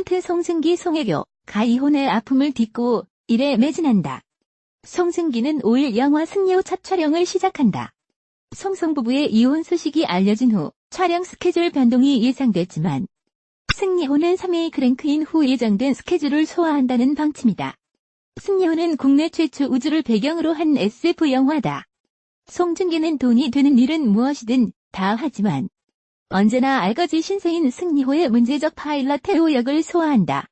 탤런트 송승기 송혜교, 가 이혼의 아픔을 딛고 일에 매진한다. 송승기는 5일 영화 승리호 첫 촬영을 시작한다. 송송 부부의 이혼 소식이 알려진 후 촬영 스케줄 변동이 예상됐지만 승리호는 3일 크랭크인 후 예정된 스케줄을 소화한다는 방침이다. 승리호는 국내 최초 우주를 배경으로 한 SF 영화다. 송중기는 돈이 되는 일은 무엇이든 다 하지만 언제나 알거지 신세인 승리호의 문제적 파일럿 태호 역을 소화한다.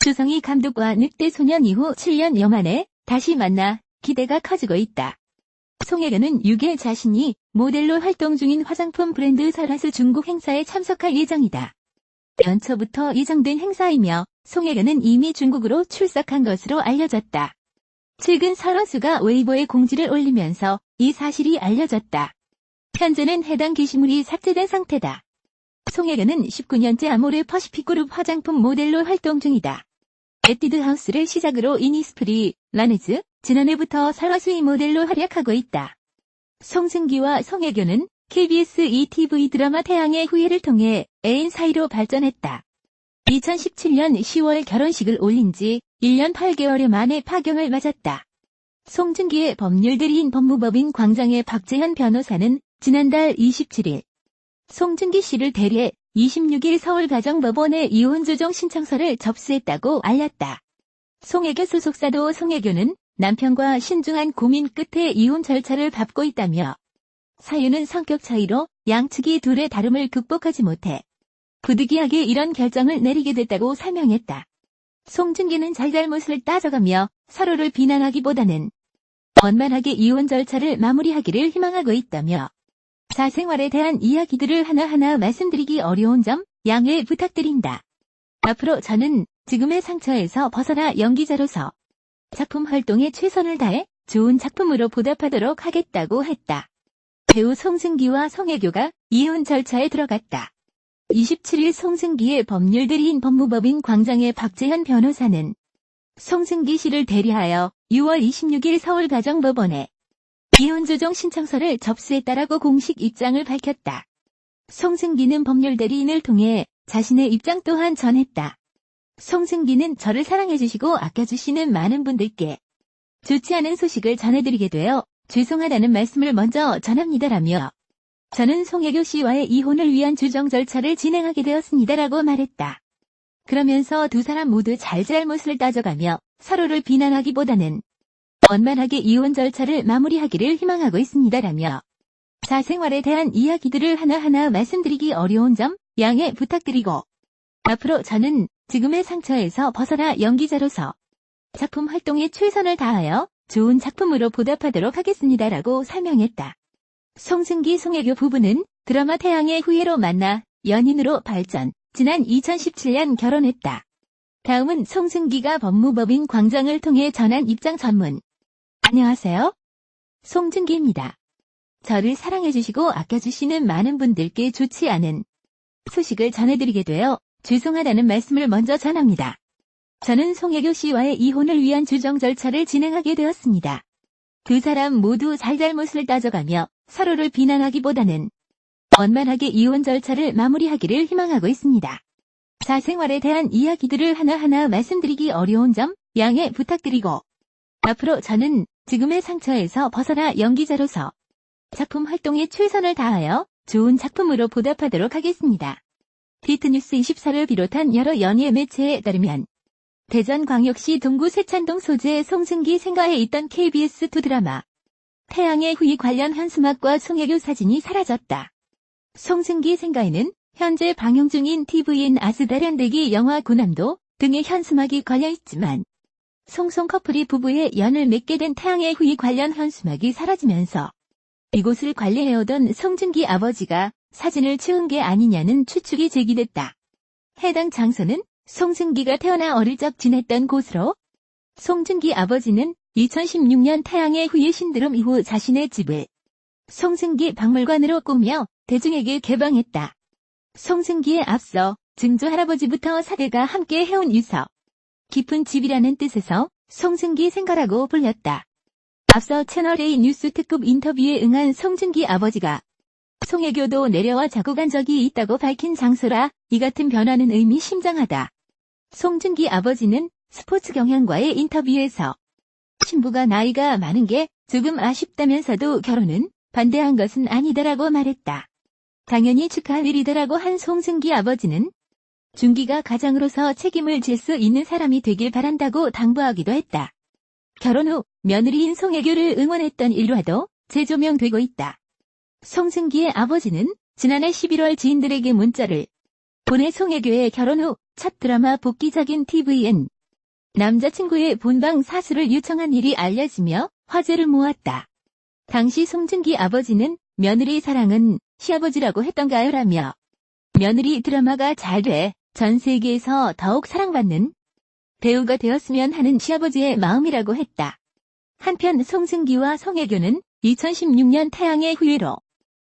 주성이 감독과 늑대 소년 이후 7년여 만에 다시 만나 기대가 커지고 있다. 송혜교는 6일 자신이 모델로 활동 중인 화장품 브랜드 설화수 중국 행사에 참석할 예정이다. 연초부터 예정된 행사이며 송혜교는 이미 중국으로 출석한 것으로 알려졌다. 최근 설화수가 웨이보에 공지를 올리면서 이 사실이 알려졌다. 현재는 해당 게시물이 삭제된 상태다. 송혜교는 19년째 아모레 퍼시픽 그룹 화장품 모델로 활동 중이다. 에뛰드 하우스를 시작으로 이니스프리, 라네즈, 지난해부터 설화수의 모델로 활약하고 있다. 송승기와 송혜교는 KBS ETV 드라마 태양의 후예를 통해 애인 사이로 발전했다. 2017년 10월 결혼식을 올린 지 1년 8개월 만에 파경을 맞았다. 송중기의 법률 대리인 법무법인 광장의 박재현 변호사는 지난달 27일 송중기 씨를 대리해 26일 서울가정법원에 이혼조정 신청서를 접수했다고 알렸다. 송혜교 소속사도 송혜교는 남편과 신중한 고민 끝에 이혼 절차를 밟고 있다며 사유는 성격 차이로 양측이 둘의 다름을 극복하지 못해 부득이하게 이런 결정을 내리게 됐다고 설명했다. 송중기는 잘잘못을 따져가며 서로를 비난하기보다는 원만하게 이혼 절차를 마무리하기를 희망하고 있다며 사생활에 대한 이야기들을 하나하나 말씀드리기 어려운 점 양해 부탁드린다. 앞으로 저는 지금의 상처에서 벗어나 연기자로서 작품 활동에 최선을 다해 좋은 작품으로 보답하도록 하겠다고 했다. 배우 송승기와 송혜교가 이혼 절차에 들어갔다. 27일 송승기의 법률대리인 법무법인 광장의 박재현 변호사는 송승기 씨를 대리하여 6월 26일 서울가정법원에 이혼조정 신청서를 접수했다라고 공식 입장을 밝혔다. 송승기는 법률 대리인을 통해 자신의 입장 또한 전했다. 송승기는 저를 사랑해주시고 아껴주시는 많은 분들께 좋지 않은 소식을 전해드리게 되어 죄송하다는 말씀을 먼저 전합니다라며 저는 송혜교 씨와의 이혼을 위한 주정 절차를 진행하게 되었습니다라고 말했다. 그러면서 두 사람 모두 잘잘못을 따져가며 서로를 비난하기보다는 원만하게 이혼 절차를 마무리하기를 희망하고 있습니다라며 사생활에 대한 이야기들을 하나하나 말씀드리기 어려운 점 양해 부탁드리고 앞으로 저는 지금의 상처에서 벗어나 연기자로서 작품 활동에 최선을 다하여 좋은 작품으로 보답하도록 하겠습니다라고 설명했다. 송승기 송혜교 부부는 드라마 태양의 후예로 만나 연인으로 발전, 지난 2017년 결혼했다. 다음은 송승기가 법무법인 광장을 통해 전한 입장 전문. 안녕하세요. 송중기입니다. 저를 사랑해주시고 아껴주시는 많은 분들께 좋지 않은 소식을 전해드리게 되어 죄송하다는 말씀을 먼저 전합니다. 저는 송혜교 씨와의 이혼을 위한 주정 절차를 진행하게 되었습니다. 두 사람 모두 잘잘못을 따져가며 서로를 비난하기보다는 원만하게 이혼 절차를 마무리하기를 희망하고 있습니다. 사생활에 대한 이야기들을 하나하나 말씀드리기 어려운 점 양해 부탁드리고 앞으로 저는 지금의 상처에서 벗어나 연기자로서 작품 활동에 최선을 다하여 좋은 작품으로 보답하도록 하겠습니다. 디트뉴스 24를 비롯한 여러 연예 매체에 따르면 대전광역시 동구 세찬동 소재 송승기 생가에 있던 KBS2 드라마 태양의 후이 관련 현수막과 송혜교 사진이 사라졌다. 송승기 생가에는 현재 방영 중인 TVN 아스다련대기 영화 고남도 등의 현수막이 걸려있지만 송송 커플이 부부의 연을 맺게 된 태양의 후이 관련 현수막이 사라지면서 이곳을 관리해오던 송중기 아버지가 사진을 치운 게 아니냐는 추측이 제기됐다. 해당 장소는 송승기가 태어나 어릴 적 지냈던 곳으로 송중기 아버지는 2016년 태양의 후예 신드롬 이후 자신의 집을 송승기 박물관으로 꾸며 대중에게 개방했다. 송승기에 앞서 증조 할아버지부터 사대가 함께 해온 유서. 깊은 집이라는 뜻에서 송승기 생가라고 불렸다. 앞서 채널A 뉴스 특급 인터뷰에 응한 송중기 아버지가 송혜교도 내려와 자고 간 적이 있다고 밝힌 장소라 이 같은 변화는 의미심장하다. 송중기 아버지는 스포츠 경향과의 인터뷰에서 신부가 나이가 많은 게 조금 아쉽다면서도 결혼은 반대한 것은 아니다라고 말했다. 당연히 축하할 일이다라고 한 송승기 아버지는 중기가 가장으로서 책임을 질 수 있는 사람이 되길 바란다고 당부하기도 했다. 결혼 후 며느리인 송혜교를 응원했던 일화도 재조명되고 있다. 송승기의 아버지는 지난해 11월 지인들에게 문자를 보내 송혜교의 결혼 후 첫 드라마 복귀작인 TVN 남자친구의 본방 사수를 요청한 일이 알려지며 화제를 모았다. 당시 송중기 아버지는 며느리 사랑은 시아버지라고 했던가요? 라며 며느리 드라마가 잘 돼 전 세계에서 더욱 사랑받는 배우가 되었으면 하는 시아버지의 마음이라고 했다. 한편 송승기와 송혜교는 2016년 태양의 후예로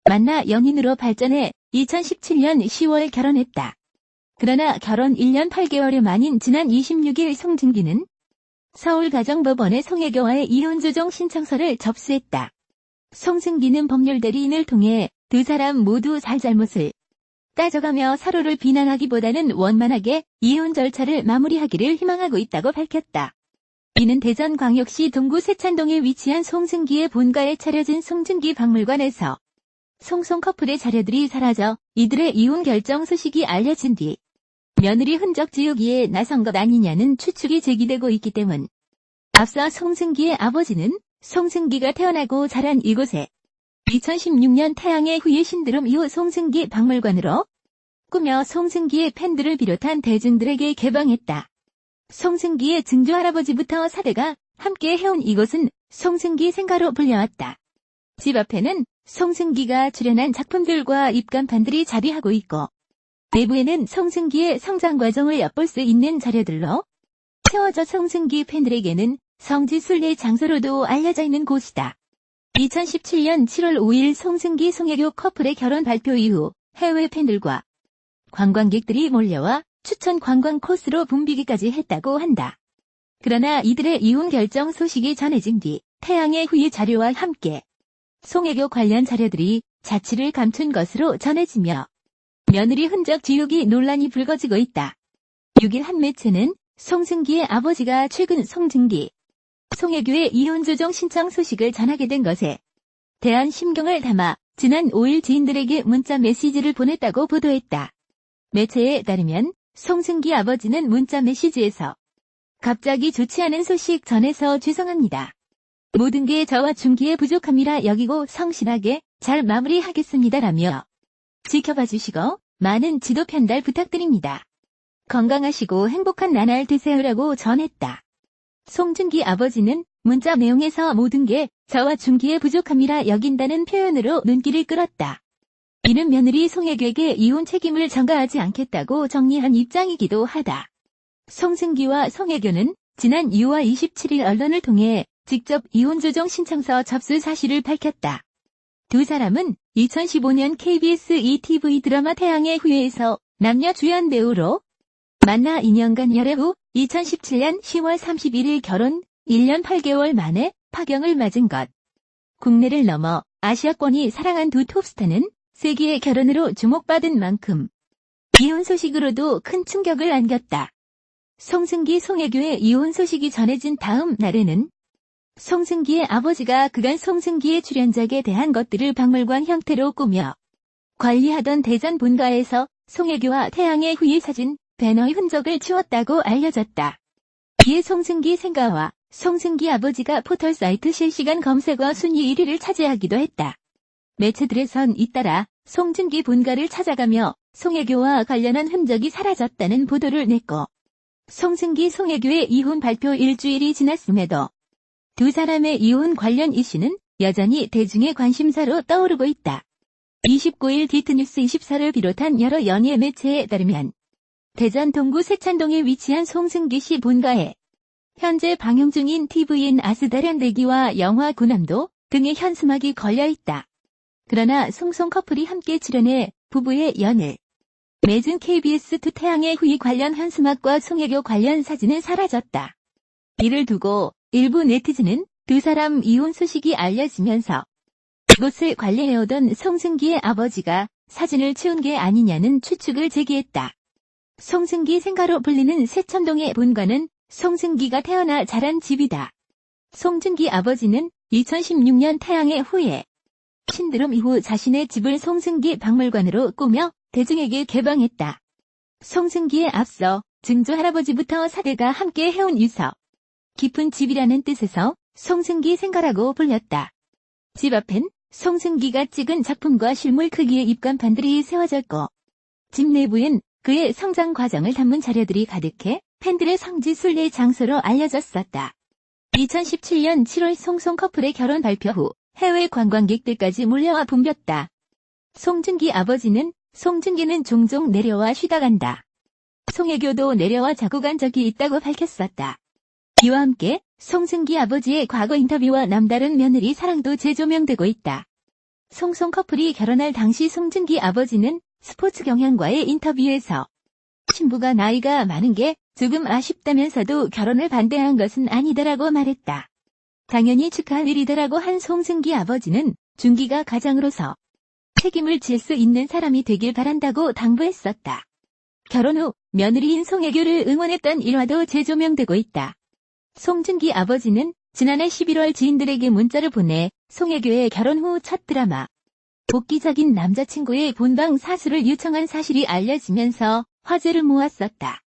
만나 연인으로 발전해 2017년 10월 결혼했다. 그러나 결혼 1년 8개월여 만인 지난 26일 송중기는 서울가정법원에 송혜교와의 이혼 조정 신청서를 접수했다. 송승기는 법률 대리인을 통해 두 사람 모두 잘잘못을 따져가며 서로를 비난하기보다는 원만하게 이혼 절차를 마무리하기를 희망하고 있다고 밝혔다. 이는 대전광역시 동구 세찬동에 위치한 송승기의 본가에 차려진 송중기 박물관에서 송송 커플의 자료들이 사라져 이들의 이혼 결정 소식이 알려진 뒤 며느리 흔적 지우기에 나선 것 아니냐는 추측이 제기되고 있기 때문. 앞서 송승기의 아버지는 송승기가 태어나고 자란 이곳에 2016년 태양의 후예 신드롬 이후 송승기 박물관으로 꾸며 송승기의 팬들을 비롯한 대중들에게 개방했다. 송승기의 증조할아버지부터 사대가 함께 해온 이곳은 송승기 생가로 불려왔다. 집 앞에는 송승기가 출연한 작품들과 입간판들이 자리하고 있고 내부에는 송승기의 성장 과정을 엿볼 수 있는 자료들로 채워져 송승기 팬들에게는 성지순례 장소로도 알려져 있는 곳이다. 2017년 7월 5일 송승기 송혜교 커플의 결혼 발표 이후 해외 팬들과 관광객들이 몰려와 추천 관광 코스로 붐비기까지 했다고 한다. 그러나 이들의 이혼 결정 소식이 전해진 뒤 태양의 후예 자료와 함께 송혜교 관련 자료들이 자취를 감춘 것으로 전해지며 며느리 흔적 지우기 논란이 불거지고 있다. 6일 한 매체는 송승기의 아버지가 최근 송중기, 송혜교의 이혼 조정 신청 소식을 전하게 된 것에 대한 심경을 담아 지난 5일 지인들에게 문자 메시지를 보냈다고 보도했다. 매체에 따르면 송승기 아버지는 문자 메시지에서 갑자기 좋지 않은 소식 전해서 죄송합니다. 모든 게 저와 중기의 부족함이라 여기고 성실하게 잘 마무리하겠습니다라며 지켜봐 주시고 많은 지도 편달 부탁드립니다. 건강하시고 행복한 나날 되세요라고 전했다. 송중기 아버지는 문자 내용에서 모든 게 저와 중기의 부족함이라 여긴다는 표현으로 눈길을 끌었다. 이는 며느리 송혜교에게 이혼 책임을 전가하지 않겠다고 정리한 입장이기도 하다. 송승기와 송혜교는 지난 6월 27일 언론을 통해 직접 이혼 조정 신청서 접수 사실을 밝혔다. 두 사람은 2015년 KBS ETV 드라마 태양의 후예에서 남녀 주연 배우로 만나 2년간 열애 후 2017년 10월 31일 결혼 1년 8개월 만에 파경을 맞은 것. 국내를 넘어 아시아권이 사랑한 두 톱스타는 세계의 결혼으로 주목받은 만큼 이혼 소식으로도 큰 충격을 안겼다. 송승기 송혜교의 이혼 소식이 전해진 다음 날에는 송승기의 아버지가 그간 송승기의 출연작에 대한 것들을 박물관 형태로 꾸며 관리하던 대전 본가에서 송혜교와 태양의 후예 사진, 배너의 흔적을 치웠다고 알려졌다. 이에 송승기 생가와 송승기 아버지가 포털 사이트 실시간 검색어 순위 1위를 차지하기도 했다. 매체들에선 잇따라 송중기 본가를 찾아가며 송혜교와 관련한 흔적이 사라졌다는 보도를 냈고 송승기 송혜교의 이혼 발표 일주일이 지났음에도 두 사람의 이혼 관련 이슈는 여전히 대중의 관심사로 떠오르고 있다. 29일 디트뉴스 24를 비롯한 여러 연예 매체에 따르면 대전 동구 세찬동에 위치한 송승기 씨 본가에 현재 방영 중인 TVN 아스다련 대기와 영화 구남도 등의 현수막이 걸려 있다. 그러나 송송 커플이 함께 출연해 부부의 연을 맺은 KBS2 태양의 후이 관련 현수막과 송혜교 관련 사진은 사라졌다. 이를 두고 일부 네티즌은 두 사람 이혼 소식이 알려지면서 이곳을 관리해오던 송승기의 아버지가 사진을 치운 게 아니냐는 추측을 제기했다. 송승기 생가로 불리는 세천동의 본관은 송승기가 태어나 자란 집이다. 송준기 아버지는 2016년 태양의 후예 신드롬 이후 자신의 집을 송승기 박물관으로 꾸며 대중에게 개방했다. 송승기에 앞서 증조 할아버지부터 사대가 함께 해온 유서. 깊은 집이라는 뜻에서 송승기 생가라고 불렸다. 집 앞엔 송승기가 찍은 작품과 실물 크기의 입간판들이 세워졌고 집 내부엔 그의 성장 과정을 담은 자료들이 가득해 팬들의 성지 순례 장소로 알려졌었다. 2017년 7월 송송 커플의 결혼 발표 후 해외 관광객들까지 몰려와 붐볐다. 송준기 아버지는 송준기는 종종 내려와 쉬다 간다. 송혜교도 내려와 자고 간 적이 있다고 밝혔었다. 이와 함께 송승기 아버지의 과거 인터뷰와 남다른 며느리 사랑도 재조명되고 있다. 송송 커플이 결혼할 당시 송준기 아버지는 스포츠 경향과의 인터뷰에서 신부가 나이가 많은 게 조금 아쉽다면서도 결혼을 반대한 것은 아니다라고 말했다. 당연히 축하할 일이다라고 한 송승기 아버지는 준기가 가장으로서 책임을 질 수 있는 사람이 되길 바란다고 당부했었다. 결혼 후 며느리인 송혜교를 응원했던 일화도 재조명되고 있다. 송준기 아버지는 지난해 11월 지인들에게 문자를 보내 송혜교의 결혼 후 첫 드라마 복귀적인 남자친구의 본방 사수를 요청한 사실이 알려지면서 화제를 모았었다.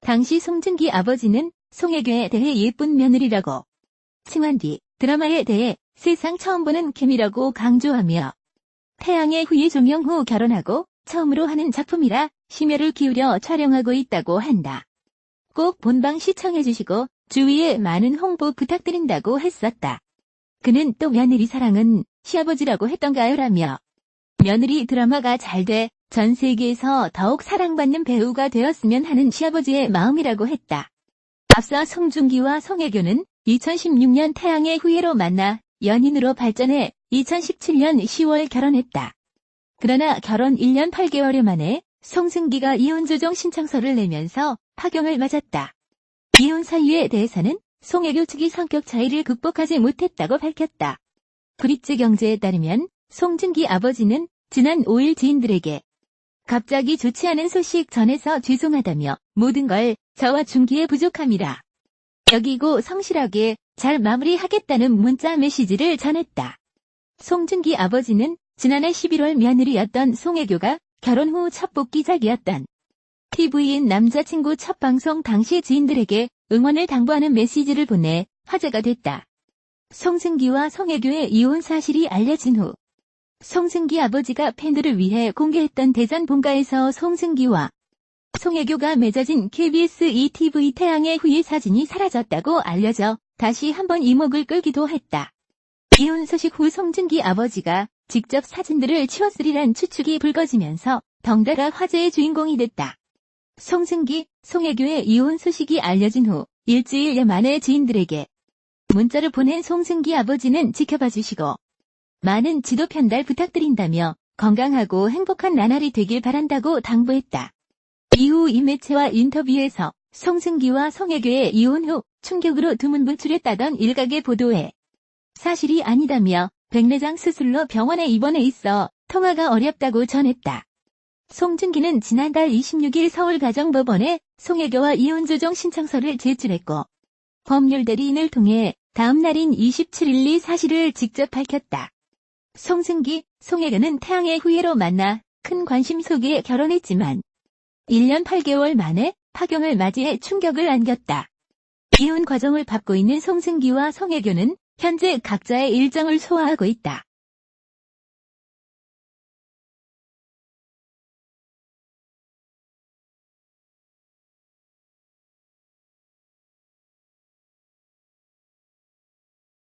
당시 송준기 아버지는 송혜교에 대해 예쁜 며느리라고 칭한 뒤 드라마에 대해 세상 처음 보는 케미라고 강조하며 태양의 후예 종영 후 결혼하고 처음으로 하는 작품이라 심혈을 기울여 촬영하고 있다고 한다. 꼭 본방 시청해주시고 주위에 많은 홍보 부탁드린다고 했었다. 그는 또 며느리 사랑은 시아버지라고 했던가요? 라며 며느리 드라마가 잘 돼 전 세계에서 더욱 사랑받는 배우가 되었으면 하는 시아버지의 마음이라고 했다. 앞서 송중기와 송혜교는 2016년 태양의 후예로 만나 연인으로 발전해 2017년 10월 결혼했다. 그러나 결혼 1년 8개월 만에 송승기가 이혼 조정 신청서를 내면서 파경을 맞았다. 이혼 사유에 대해서는 송혜교 측이 성격 차이를 극복하지 못했다고 밝혔다. 브릿지 경제에 따르면 송준기 아버지는 지난 5일 지인들에게 갑자기 좋지 않은 소식 전해서 죄송하다며 모든 걸 저와 준기의 부족함이라 여기고 성실하게 잘 마무리하겠다는 문자 메시지를 전했다. 송준기 아버지는 지난해 11월 며느리였던 송혜교가 결혼 후 첫 복귀작이었던 TV인 남자친구 첫 방송 당시 지인들에게 응원을 당부하는 메시지를 보내 화제가 됐다. 송승기와 송혜교의 이혼 사실이 알려진 후 송승기 아버지가 팬들을 위해 공개했던 대전 본가에서 송승기와 송혜교가 맺어진 KBS ETV 태양의 후예 사진이 사라졌다고 알려져 다시 한번 이목을 끌기도 했다. 이혼 소식 후 송준기 아버지가 직접 사진들을 치웠으리란 추측이 불거지면서 덩달아 화제의 주인공이 됐다. 송승기, 송혜교의 이혼 소식이 알려진 후 일주일 만에 지인들에게 문자를 보낸 송승기 아버지는 지켜봐 주시고 많은 지도 편달 부탁드린다며 건강하고 행복한 나날이 되길 바란다고 당부했다. 이후 이 매체와 인터뷰에서 송승기와 송혜교의 이혼 후 충격으로 두문분출했다던 일각의 보도에 사실이 아니다며 백내장 수술로 병원에 입원해 있어 통화가 어렵다고 전했다. 송준기는 지난달 26일 서울가정법원에 송혜교와 이혼 조정 신청서를 제출했고 법률 대리인을 통해 다음 날인 27일 이 사실을 직접 밝혔다. 송승기, 송혜교는 태양의 후예로 만나 큰 관심 속에 결혼했지만 1년 8개월 만에 파경을 맞이해 충격을 안겼다. 이혼 과정을 밟고 있는 송승기와 송혜교는 현재 각자의 일정을 소화하고 있다.